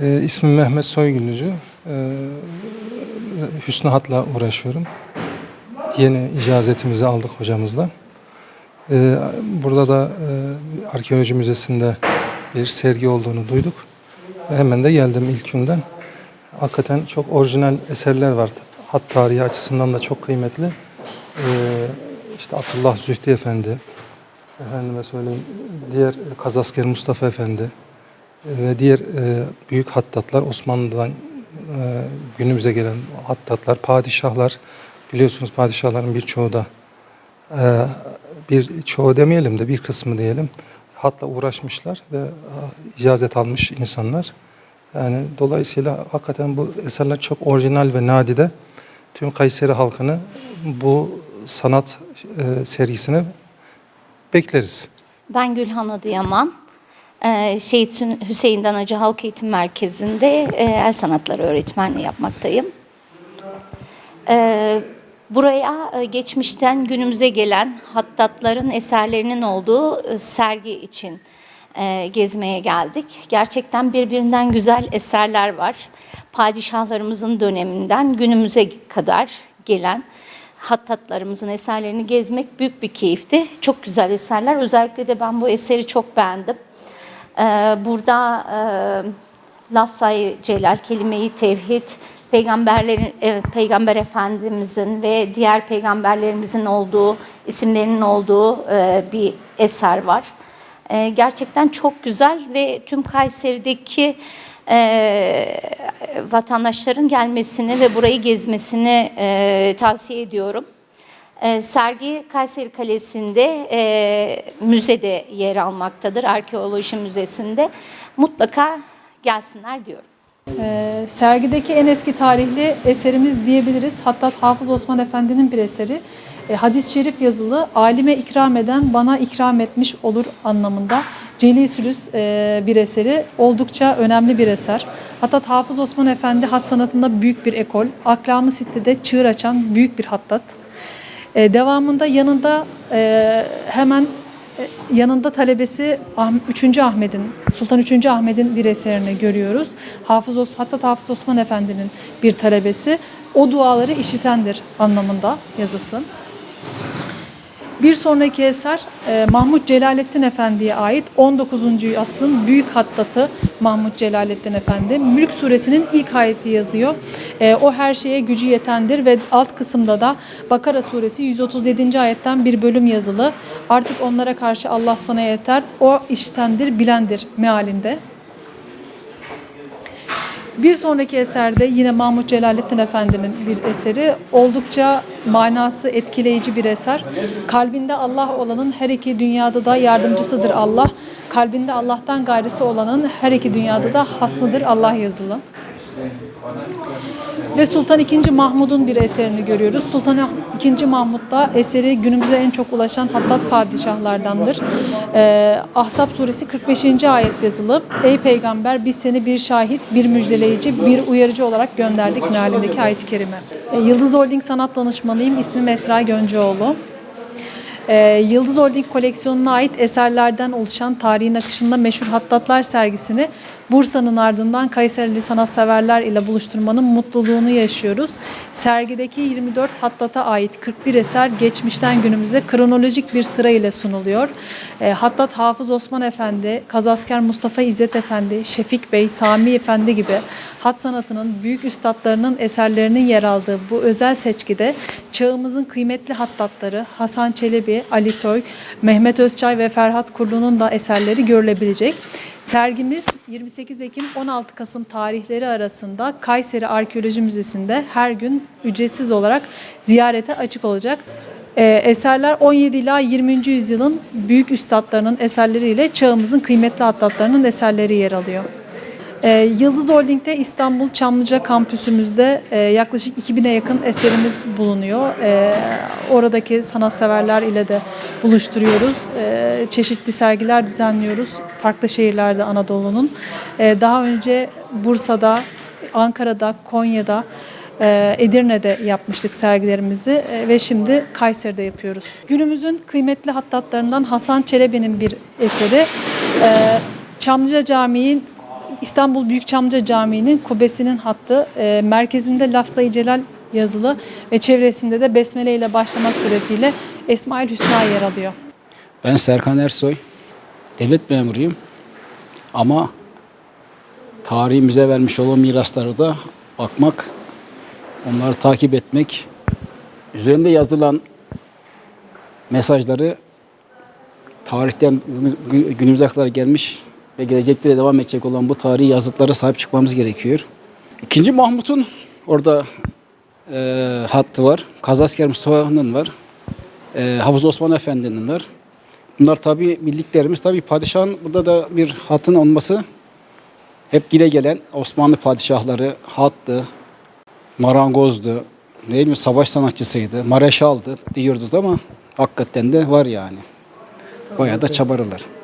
E, ismim Mehmet Soygülücü. E, Hüsnü Hat'la uğraşıyorum. Yeni icazetimizi aldık hocamızla. E, burada da e, Arkeoloji Müzesi'nde bir sergi olduğunu duyduk. Hemen de geldim ilk günden. Hakikaten çok orijinal eserler var. Hat tarihi açısından da çok kıymetli. E, işte Abdullah Zühtü Efendi, efendime söyleyeyim diğer Kazasker Mustafa Efendi, ve diğer e, büyük hattatlar Osmanlı'dan e, günümüze gelen hattatlar, padişahlar biliyorsunuz padişahların birçoğu da e, bir çoğu demeyelim de bir kısmı diyelim hatla uğraşmışlar ve e, icazet almış insanlar. Yani dolayısıyla hakikaten bu eserler çok orijinal ve nadide. Tüm Kayseri halkını bu sanat e, sergisine bekleriz. Ben Gülhan Adıyaman. Ee, Şehit Hüseyin Danacı Halk Eğitim Merkezi'nde e, el sanatları öğretmenliği yapmaktayım. Ee, Buraya e, geçmişten günümüze gelen hattatların eserlerinin olduğu e, sergi için gezmeye geldik. Gerçekten birbirinden güzel eserler var. Padişahlarımızın döneminden günümüze kadar gelen hattatlarımızın eserlerini gezmek büyük bir keyifti. Çok güzel eserler. Özellikle de ben bu eseri çok beğendim. Ee, Burada e, lafzayı celal, kelimeyi tevhid, peygamberlerin, e, peygamber efendimizin ve diğer peygamberlerimizin olduğu, isimlerinin olduğu e, bir eser var. Gerçekten çok güzel ve tüm Kayseri'deki e, vatandaşların gelmesini ve burayı gezmesini e, tavsiye ediyorum. E, sergi Kayseri Kalesi'nde e, müzede yer almaktadır, arkeoloji müzesinde. Mutlaka gelsinler diyorum. Ee, sergideki en eski tarihli eserimiz diyebiliriz. Hatta Hafız Osman Efendi'nin bir eseri. E, hadis-i şerif yazılı, alime ikram eden bana ikram etmiş olur anlamında. Celi Sülüs e, bir eseri, oldukça önemli bir eser. Hatta Hafız Osman Efendi hat sanatında büyük bir ekol, Aklamı Sitte'de çığır açan büyük bir hattat. E, devamında yanında e, hemen e, yanında talebesi 3. Ahmet'in, Sultan 3. Ahmet'in bir eserini görüyoruz. Hafız Os, hatta Hafız Osman Efendi'nin bir talebesi. O duaları işitendir anlamında yazısı. Bir sonraki eser e, Mahmut Celalettin Efendi'ye ait 19. asrın büyük hattatı Mahmut Celalettin Efendi. Mülk suresinin ilk ayeti yazıyor. E, o her şeye gücü yetendir ve alt kısımda da Bakara suresi 137. ayetten bir bölüm yazılı. Artık onlara karşı Allah sana yeter, o işitendir, bilendir mealinde. Bir sonraki eserde yine Mahmut Celalettin Efendi'nin bir eseri. Oldukça manası etkileyici bir eser. Kalbinde Allah olanın her iki dünyada da yardımcısıdır Allah. Kalbinde Allah'tan gayrisi olanın her iki dünyada da hasmıdır Allah yazılı. Ve Sultan II. Mahmud'un bir eserini görüyoruz. Sultan II. Mahmud da eseri günümüze en çok ulaşan hattat padişahlardandır. Ee, Ahzab suresi 45. ayet yazılı. Ey peygamber biz seni bir şahit, bir müjdeleyici, bir uyarıcı olarak gönderdik mealindeki ayet-i kerime. Ee, Yıldız Holding sanat danışmanıyım. İsmim Esra Gönceoğlu. Ee, Yıldız Holding koleksiyonuna ait eserlerden oluşan tarihin akışında meşhur hattatlar sergisini Bursa'nın ardından Kayserili sanatseverler ile buluşturmanın mutluluğunu yaşıyoruz. Sergideki 24 hattata ait 41 eser geçmişten günümüze kronolojik bir sıra ile sunuluyor. E, Hattat Hafız Osman Efendi, Kazasker Mustafa İzzet Efendi, Şefik Bey, Sami Efendi gibi hat sanatının büyük üstadlarının eserlerinin yer aldığı bu özel seçkide çağımızın kıymetli hattatları Hasan Çelebi, Ali Toy, Mehmet Özçay ve Ferhat Kurlu'nun da eserleri görülebilecek. Sergimiz 28 Ekim 16 Kasım tarihleri arasında Kayseri Arkeoloji Müzesi'nde her gün ücretsiz olarak ziyarete açık olacak. Ee, eserler 17 ila 20. yüzyılın büyük üstadlarının eserleriyle çağımızın kıymetli hattatlarının eserleri yer alıyor. Ee, Yıldız Holding'de İstanbul Çamlıca kampüsümüzde e, yaklaşık 2000'e yakın eserimiz bulunuyor. Ee, oradaki sanatseverler ile de buluşturuyoruz. Ee, çeşitli sergiler düzenliyoruz farklı şehirlerde Anadolu'nun. Ee, daha önce Bursa'da, Ankara'da, Konya'da, e, Edirne'de yapmıştık sergilerimizi e, ve şimdi Kayseri'de yapıyoruz. Günümüzün kıymetli hattatlarından Hasan Çelebi'nin bir eseri. E, Çamlıca Camii'nin İstanbul Büyükçamca Camii'nin kubbesinin hattı e, merkezinde Lafzayı Celal yazılı ve çevresinde de Besmele ile başlamak suretiyle Esmaül Hüsna yer alıyor. Ben Serkan Ersoy. Devlet memuruyum. Ama tarihimize vermiş olan mirasları da bakmak, onları takip etmek, üzerinde yazılan mesajları tarihten gü- günümüze kadar gelmiş ve gelecekte de devam edecek olan bu tarihi yazıtlara sahip çıkmamız gerekiyor. İkinci Mahmut'un orada e, hattı var. Kazasker Mustafa'nın var. E, Hafız Osman Efendi'nin var. Bunlar tabi bildiklerimiz. Tabi padişahın burada da bir hatın olması hep dile gelen Osmanlı padişahları hattı, marangozdu, değil mi savaş sanatçısıydı, mareşaldı diyoruz ama hakikaten de var yani. Bayağı da çabarılar.